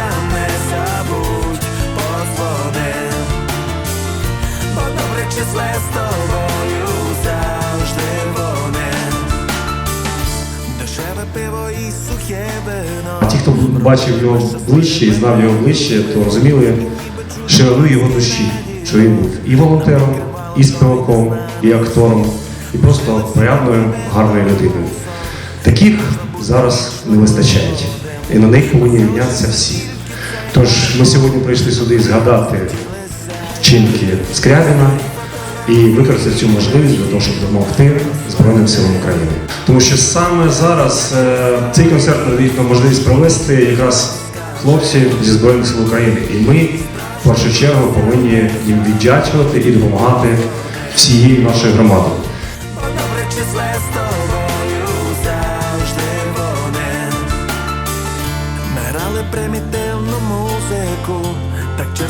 Друзям числе з тобою завжди вони. Дешеве пиво і сухе вино. Ті, хто бачив його ближче і знав його ближче, то розуміли ширину його душі, що він був і волонтером, і співаком, і актором, і просто порядною, гарною людиною. Таких зараз не вистачає, і на них повинні рівнятися всі. Тож ми сьогодні прийшли сюди згадати вчинки Скрябіна і використати цю можливість для того, щоб допомогти Збройним силам України. Тому що саме зараз е, цей концерт надають нам можливість провести якраз хлопці зі Збройних сил України. І ми в першу чергу повинні їм віддячувати і допомагати всією нашою громадою. Бо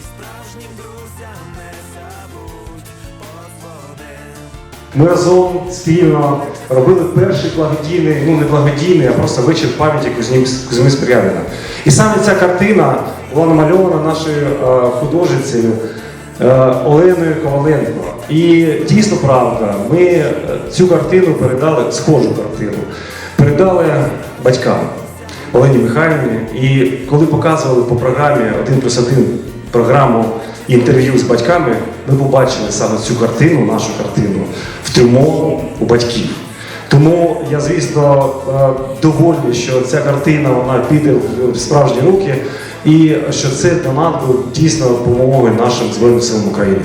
справжнім друзям не забудь. Ми разом спільно робили перший благодійний, ну не благодійний, а просто вечір пам'яті Кузьми Спряміна. І саме ця картина була намальована нашою е, художницею е, Оленою Коваленко. І дійсно правда, ми е, цю картину передали, схожу картину, передали батькам Олені Михайлівні. І коли показували по програмі один плюс один програму інтерв'ю з батьками, ми побачили саме цю картину, нашу картину, в трьому у батьків. Тому я, звісно, е, довольний, що ця картина вона піде в справжні руки, і що це донат був дійсно допомогою нашим Збройним силам України.